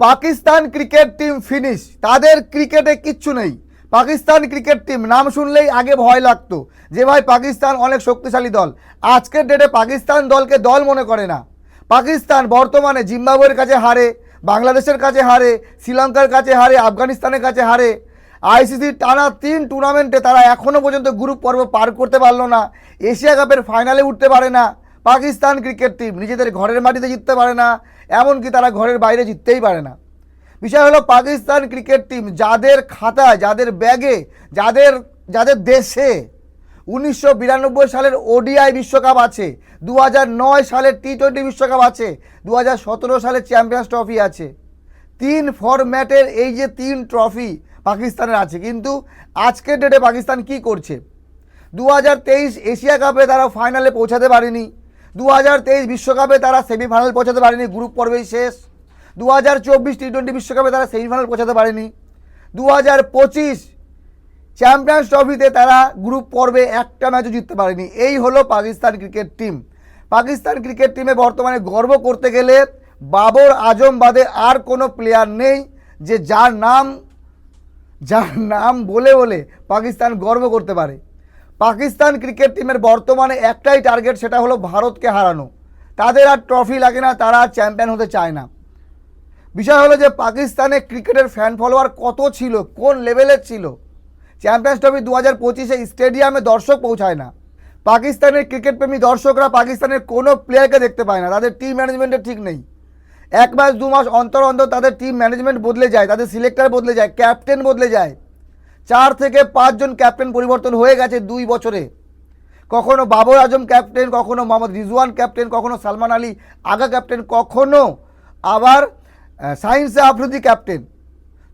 Pakistan cricket team finish. তাদের ক্রিকেটে কিচ্ছু নেই। পাকিস্তান ক্রিকেট টিম, নাম শুনলেই আগে ভয় লাগতো যে ভাই পাকিস্তান অনেক শক্তিশালী দল। আজকের ডেটে পাকিস্তান দলকে দল মনে করে না। পাকিস্তান বর্তমানে জিম্বাবুয়ের কাছে হারে, বাংলাদেশের কাছে হারে, শ্রীলঙ্কার কাছে হারে, আফগানিস্তানের কাছে হারে। আইসিসির টানা তিন টুর্নামেন্টে তারা এখনও পর্যন্ত গ্রুপ পর্ব পার করতে পারল না। এশিয়া কাপের ফাইনালে উঠতে পারে না। পাকিস্তান ক্রিকেট টিম নিজেদের ঘরের মাটিতে জিততে পারে না, এমনকি তারা ঘরের বাইরে জিততেই পারে না। বিষয় হলো পাকিস্তান ক্রিকেট টিম যাদের খাতায়, যাদের ব্যাগে, যাদের যাদের দেশে উনিশশো বিরানব্বই সালের ওডিআই বিশ্বকাপ আছে দু সালের টি টোয়েন্টি বিশ্বকাপ আছে দু সালের চ্যাম্পিয়ন্স ট্রফি আছে। তিন ফরম্যাটের এই যে তিন ট্রফি পাকিস্তানের আছে, কিন্তু আজকের ডেটে পাকিস্তান কি করছে? দু হাজার তেইশ এশিয়া কাপে তারা ফাইনালে পৌঁছাতে পারেনি দু বিশ্বকাপে তারা সেমিফাইনাল পৌঁছাতে পারেনি, গ্রুপ পর্বেই শেষ। দু হাজার চব্বিশ টি টোয়েন্টি বিশ্বকাপে তারা সেমিফাইনাল পৌঁছাতে পারেনি। দু হাজার পঁচিশ চ্যাম্পিয়ন্স ট্রফিতে তারা গ্রুপ পর্বে একটা ম্যাচও জিততে পারেনি। এই হলো Pakistan cricket team. Pakistan cricket টিমে বর্তমানে গর্ব করতে গেলে বাবর আজম বাদে আর কোনো প্লেয়ার নেই যে যার নাম যার নাম বলে বলে পাকিস্তান গর্ব করতে পারে। পাকিস্তান ক্রিকেট টিমের বর্তমানে একটাই টার্গেট, সেটা হলো ভারতকে হারানো। তাদের আর ট্রফি লাগে না, তারা আর চ্যাম্পিয়ন হতে চায় না। বিষয় হলো যে পাকিস্তানে ক্রিকেটের ফ্যান ফলোয়ার কত ছিল, কোন লেভেলের ছিল? চ্যাম্পিয়ন্স ট্রফি দু হাজার পঁচিশে স্টেডিয়ামে দর্শক পৌঁছায় না। পাকিস্তানের ক্রিকেট প্রেমী দর্শকরা পাকিস্তানের কোনো প্লেয়ারকে দেখতে পায় না, তাদের টিম ম্যানেজমেন্টের ঠিক নেই। এক মাস, দু মাস অন্তর অন্তর তাদের টিম ম্যানেজমেন্ট বদলে যায়, তাদের সিলেক্টর বদলে যায় ক্যাপ্টেন বদলে যায়। চার থেকে পাঁচজন ক্যাপ্টেন পরিবর্তন হয়ে গেছে দুই বছরে। কখনো বাবর আজম ক্যাপ্টেন, কখনো মোহাম্মদ রিজওয়ান ক্যাপ্টেন, কখনো সালমান আলী আগা ক্যাপ্টেন, কখনো আবার সাইন্সে আফ্রিদি ক্যাপ্টেন।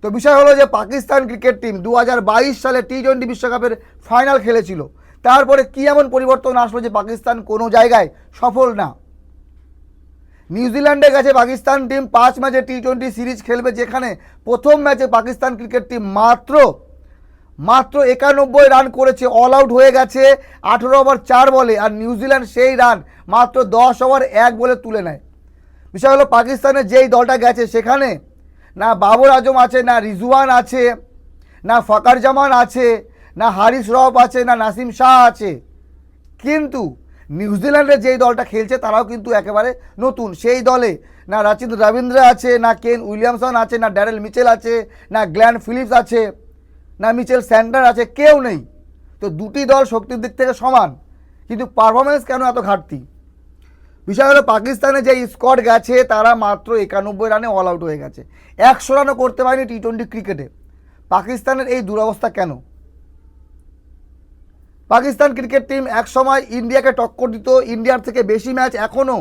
তো বিষয় হলো যে পাকিস্তান ক্রিকেট টিম দু হাজার বাইশ সালে টি টোয়েন্টি বিশ্বকাপের ফাইনাল খেলেছিল। তারপরে কী এমন পরিবর্তন আসলো যে পাকিস্তান কোনো জায়গায় সফল না? নিউজিল্যান্ডের কাছে পাকিস্তান টিম, পাঁচ ম্যাচে টি টোয়েন্টি সিরিজ খেলবে, যেখানে প্রথম ম্যাচে পাকিস্তান ক্রিকেট টিম মাত্র মাত্র একানব্বই রান করেছে অল আউট হয়ে গেছে, আঠেরো ওভার চার বলে, আর নিউজিল্যান্ড সেই রান মাত্র দশ ওভার এক বলে তুলে নেয়। বিষয় হলো পাকিস্তানের যেই দলটা গেছে সেখানে না বাবর আজম আছে, না রিজওয়ান আছে, না ফকার জামান আছে, না হারিস রফ আছে, না নাসিম শাহ আছে। কিন্তু নিউজিল্যান্ডের যেই দলটা খেলছে তারাও কিন্তু একেবারে নতুন। সেই দলে না রাচিদ রবীন্দ্র আছে, না কেন উইলিয়ামসন আছে, না ড্যারেল মিচেল আছে, না গ্ল্যান ফিলিপস আছে। না মিচেল স্যান্ডার আছে, কেউ নেই। তো দুটি দল শক্তির দিক থেকে সমান, কিন্তু পারফরমেন্স কেন এত ঘাটতি? বিষয় হলো পাকিস্তানে যে স্কোয়াড গেছে, তারা মাত্র একানব্বই রানে অল আউট হয়ে গেছে। একশো রানও করতে পারেনি টি টোয়েন্টি ক্রিকেটে পাকিস্তানের এই দুরবস্থা কেন? পাকিস্তান ক্রিকেট টিম একসময় ইন্ডিয়াকে টক্কর দিত, ইন্ডিয়ার থেকে বেশি ম্যাচ এখনও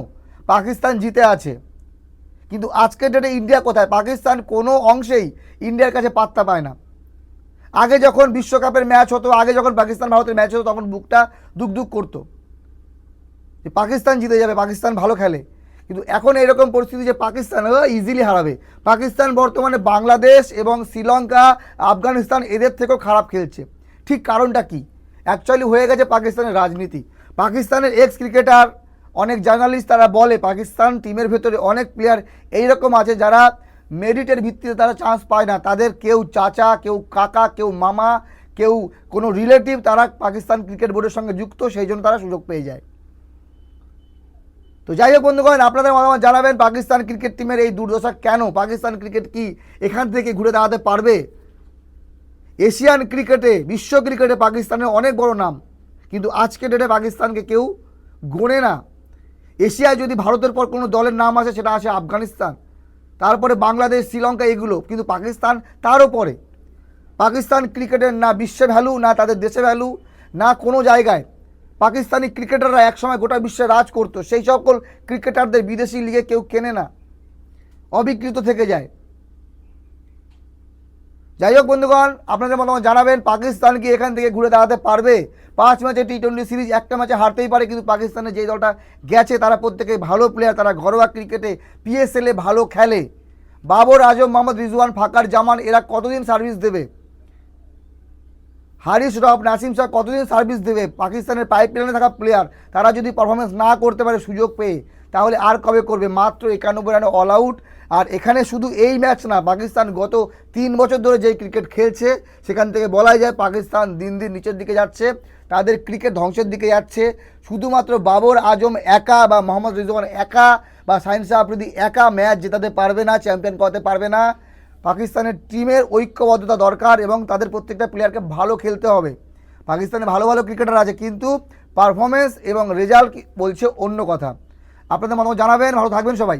পাকিস্তান জিতে আছে। কিন্তু আজকের ডেটে ইন্ডিয়া কোথায়? পাকিস্তান কোনো অংশেই ইন্ডিয়ার কাছে পাত্তা পায় না। আগে যখন বিশ্বকাপের ম্যাচ হতো, আগে যখন পাকিস্তান ভারতের ম্যাচ হতো, তখন বুকটা দুক দুক করতো। যে পাকিস্তান জিতে যাবে, পাকিস্তান ভালো খেলে। কিন্তু এখন এরকম পরিস্থিতি যে পাকিস্তান ইজিলি হারাবে। পাকিস্তান বর্তমানে বাংলাদেশ এবং শ্রীলঙ্কা, আফগানিস্তান এদের থেকেও খারাপ খেলছে। ঠিক কারণটা কি? অ্যাকচুয়ালি হয়ে গেছে পাকিস্তানের রাজনীতি। পাকিস্তানের এক্স ক্রিকেটার অনেক জার্নালিস্ট তারা বলে, পাকিস্তান টিমের ভেতরে অনেক প্লেয়ার এইরকম আছে যারা মেরিটের ভিত্তিতে তারা চান্স পায় না। তাদের কেউ চাচা, কেউ কাকা, কেউ মামা, কেউ কোনো রিলেটিভ তারা পাকিস্তান ক্রিকেট বোর্ডের সঙ্গে যুক্ত, সেই জন্য তারা সুযোগ পেয়ে যায়। তো যাই হোক বন্ধুগণ, আপনাদের মতামত জানাবেন পাকিস্তান ক্রিকেট টিমের এই দুর্দশা কেন? পাকিস্তান ক্রিকেট কি এখান থেকে ঘুরে দাঁড়াতে পারবে? এশিয়ান ক্রিকেটে বিশ্ব ক্রিকেটে পাকিস্তানের অনেক বড় নাম। কিন্তু আজকে ডেটে পাকিস্তানকে কেউ গোনে না। এশিয়ায় যদি ভারতের পর কোনো দলের নাম আসে, সেটা আসে আফগানিস্তান। তারপরে বাংলাদেশ, শ্রীলঙ্কা এগুলো, কিন্তু পাকিস্তান তারও পরে। পাকিস্তান ক্রিকেটের না বিশ্বে ভ্যালু না তাদের দেশে ভ্যালু না কোনো জায়গায়। পাকিস্তানি ক্রিকেটাররা একসময় গোটা বিশ্বে রাজ করতো। সেই সকল ক্রিকেটারদের বিদেশি লিগে কেউ কেনে না। অবিকৃত থেকে যায়। যাই হোক বন্ধুগণ, আপনাদের মতামত জানাবেন, পাকিস্তান কি এখান থেকে ঘুরে দাঁড়াতে পারবে? পাঁচ ম্যাচে টি টোয়েন্টি সিরিজ একটা ম্যাচে হারতেই পারে, কিন্তু পাকিস্তানের যে দলটা গেছে, তারা প্রত্যেকে ভালো প্লেয়ার তারা ঘরোয়া ক্রিকেটে পিএসএলে ভালো খেলে। বাবর আজম, মোহাম্মদ রিজওয়ান, ফাকার জামান, এরা কতদিন সার্ভিস দেবে? হারিস রফ নাসিম শাহ কতদিন সার্ভিস দেবে? পাকিস্তানের পাইপ লাইনে থাকা প্লেয়ার তারা যদি পারফরমেন্স না করতে পারে সুযোগ পেয়ে তাহলে আর কবে করবে? মাত্র একানব্বই রানে অল আউট আর এখানে শুধু এই ম্যাচ না, পাকিস্তান গত তিন বছর ধরে যেই ক্রিকেট খেলছে, সেখান থেকে বলাই যায় পাকিস্তান দিন দিন নিচের দিকে যাচ্ছে, তাদের ক্রিকেট ধ্বংসের দিকে যাচ্ছে। শুধুমাত্র বাবর আজম একা বা মোহাম্মদ রিজওয়ান একা বা সাইন্স আফ্রিদি একা ম্যাচ জেতাতে পারবে না চ্যাম্পিয়ন করতে পারবে না। পাকিস্তানের টিমের ঐক্যবদ্ধতা দরকার এবং তাদের প্রত্যেকটা প্লেয়ারকে ভালো খেলতে হবে। পাকিস্তানে ভালো ভালো ক্রিকেটার আছে, কিন্তু পারফরমেন্স এবং রেজাল্ট বলছে অন্য কথা। আপনাদের মতামত জানাবেন ভালো থাকবেন সবাই।